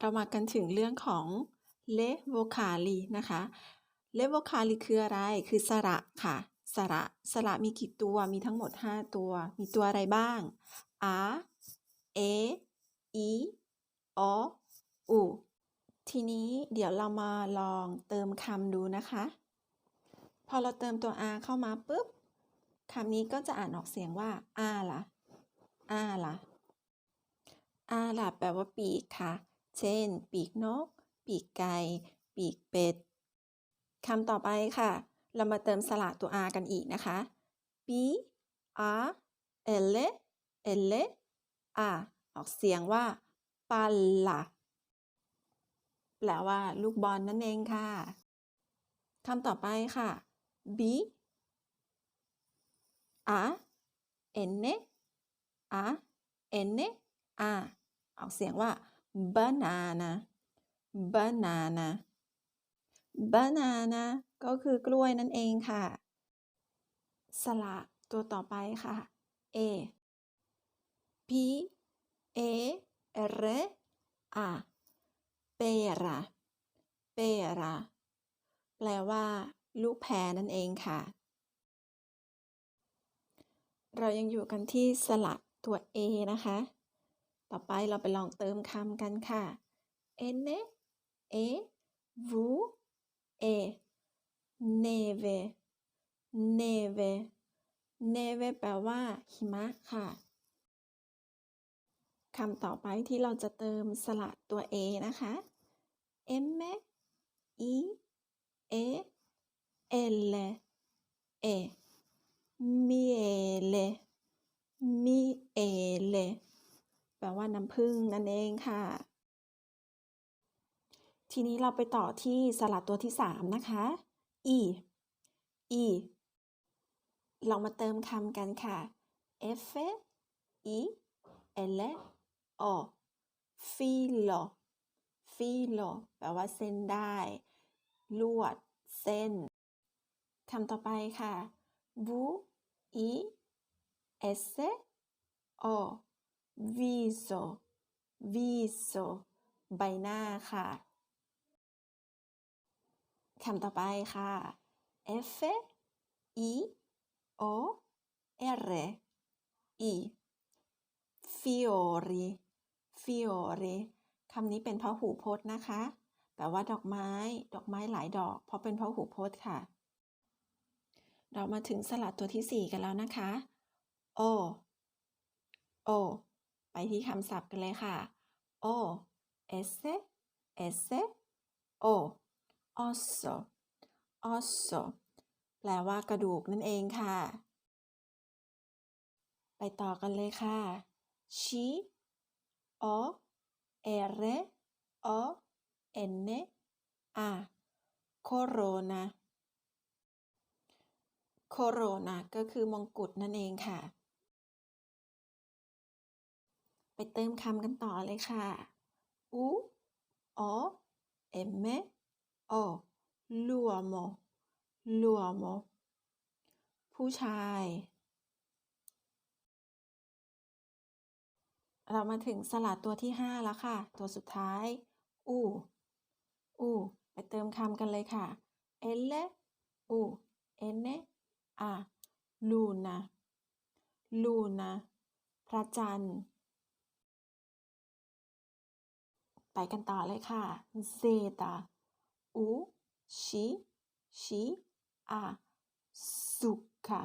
เรามากันถึงเรื่องของ le vocali นะคะ le vocali คืออะไร คือสระค่ะ สระ สระมีกี่ตัว มีทั้งหมด 5 ตัว มีตัวอะไรบ้าง a e i o u ทีนี้เดี๋ยวเรามาลองเติมคำดูนะคะ พอเราเติมตัว r เข้ามาปุ๊บคำนี้ก็จะอ่านออกเสียงว่าอาล่ะอาล่ะอาล่ะ แปลว่าปีกค่ะ เช่น ปีกนก ปีกไก่ ปีกเป็ดคำต่อไปค่ะ เรามาเติมสระตัว r กันอีกนะคะ b a l l a ออกเสียงว่าปาล่ะแปลว่าลูกบอลนั่นเองค่ะคำต่อไปค่ะ b a n a n a ออกเสียงว่า banana banana banana ก็คือกล้วยนั่นเองค่ะ สระตัวต่อไปค่ะ a p a r a pera pera แปลว่า ลูกแพรนั่นเองค่ะ เรายังอยู่กันที่สระตัว a นะคะ ต่อไปเราไปลองเติมคำกันค่ะ n e v e neve neve neve แปลว่า หิมะค่ะคำต่อไปที่เราจะเติมสระตัว a นะคะ m i e l e mie miele แปล ว่าน้ำผึ้งนั่นเองค่ะ ทีนี้เราไปต่อที่สระตัวที่ 3 นะคะ e e ลองมาเติมคำกันค่ะ f i l o filo filo แปลว่าเส้นได้ ลวด เส้นคำต่อไปค่ะ v i s o viso viso ใบหน้าค่ะคำต่อไปค่ะ f i o r i fiori fiori คำนี้เป็นพหูพจน์นะคะ แปลว่าดอกไม้ ดอกไม้หลายดอก เพราะเป็นพหูพจน์ค่ะ เรามาถึงสระตัวที่ 4 กันแล้วนะคะ o o ไปที่คำศัพท์กันเลยค่ะ o s s o osso osso แปลว่ากระดูกนั่นเองค่ะ ไปต่อกันเลยค่ะ chi o r o n a corona corona ก็คือมงกุฎนั่นเองค่ะ ไปเติมคำกันต่อเลยค่ะ u o m o l'uomo l'uomo ผู้ชาย เรามาถึงสระตัวที่ 5 แล้วค่ะ ตัวสุดท้าย u u ไปเติมคำกันเลยค่ะ l u n a luna luna พระจันทร์ ไปกันต่อเลยค่ะ zeta u shi shi a zucca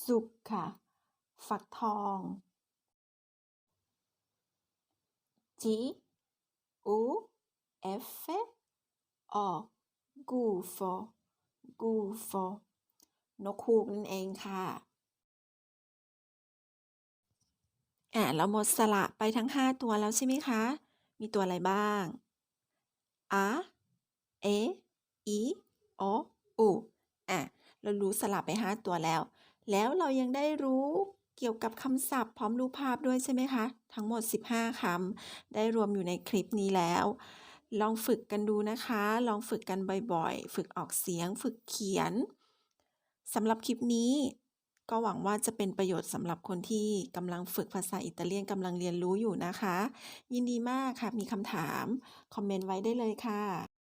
zucca ฟักทอง G U F O gufo gufo นกฮูกนั่นเองค่ะอ่าเราหมดสระไปทั้ง 5 ตัวแล้วใช่ไหมคะ มีตัวอะไรบ้าง a e i o u อะ เรารู้สระไป 5 ตัวแล้ว แล้วเรายังได้รู้เกี่ยวกับคำศัพท์พร้อมรูปภาพด้วยใช่ไหมคะ ทั้งหมด 15 คำ ได้รวมอยู่ในคลิปนี้แล้ว ลองฝึกกันดูนะคะ ลองฝึกกันบ่อยๆ ฝึกออกเสียง ฝึกเขียนสำหรับคลิปนี้ ก็หวังว่าจะเป็นประโยชน์สำหรับคนที่กำลังฝึกภาษาอิตาเลียนกำลังเรียนรู้อยู่นะคะ ยินดีมากค่ะมีคำถาม คอมเมนต์ไว้ได้เลยค่ะ